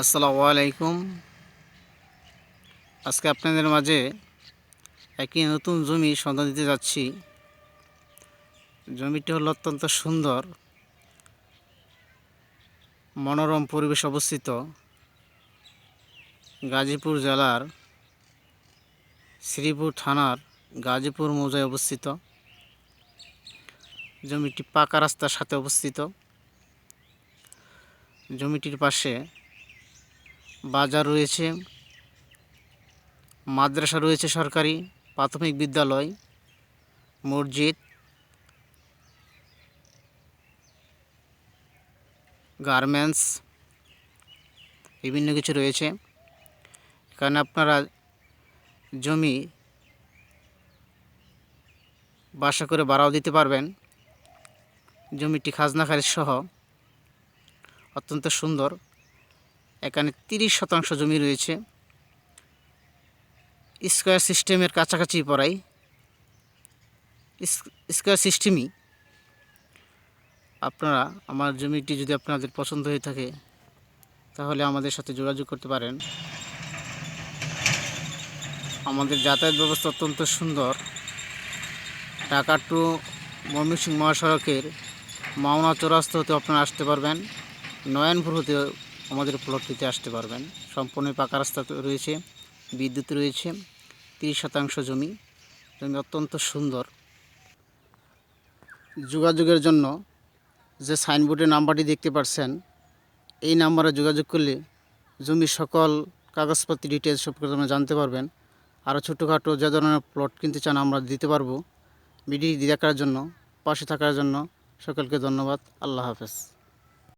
আসসালামু আলাইকুম। আজকে আপনাদের মাঝে একটি নতুন জমি সন্ধান দিতে যাচ্ছি। জমিটি হলো অত্যন্ত সুন্দর, মনোরম পরিবেশ অবস্থিত। গাজীপুর জেলার শ্রীপুর থানার গাজীপুর মৌজায় অবস্থিত। জমিটি পাকা রাস্তার সাথে অবস্থিত। জমিটির পাশে বাজার রয়েছে, মাদ্রাসা রয়েছে সরকারি, প্রাথমিক বিদ্যালয়, মসজিদ, গার্মেন্টস, বিভিন্ন কিছু রয়েছে। এখানে আপনারা জমি, বাসা করে ভাড়াও দিতে পারবেন। জমিটি খাজনা খারিজ সহ অত্যন্ত সুন্দর। এখানে তিরিশ শতাংশ জমি রয়েছে। স্কোয়ার সিস্টেমের কাছাকাছি পড়াই। স্কোয়ার সিস্টেমই। আপনারা আমার জমিটি যদি আপনাদের পছন্দ হয়ে থাকে, তাহলে আমাদের সাথে যোগাযোগ করতে পারেন। আমাদের যাতায়াত ব্যবস্থা অত্যন্ত সুন্দর। ঢাকা টু ময়মনসিংহ মহাসড়কের মাওনা চৌরাস্তা হতে আপনারা আসতে পারবেন। নয়নপুর হতে আমাদের প্লটটিতে আসতে পারবেন। সম্পূর্ণ পাকা রাস্তা রয়েছে, বিদ্যুৎ রয়েছে, তিরিশ শতাংশ জমি। জমি অত্যন্ত সুন্দর। যোগাযোগের জন্য যে সাইনবোর্ডের নাম্বারটি দেখতে পাচ্ছেন এই নাম্বারে যোগাযোগ করলে জমির সকল কাগজপত্র ডিটেলস সব আপনারা জানতে পারবেন। আরও ছোটোখাটো যে ধরনের প্লট কিনতে চান আমরা দিতে পারব। ভিডিও দেখার জন্য, পাশে থাকার জন্য সকলকে ধন্যবাদ। আল্লাহ হাফেজ।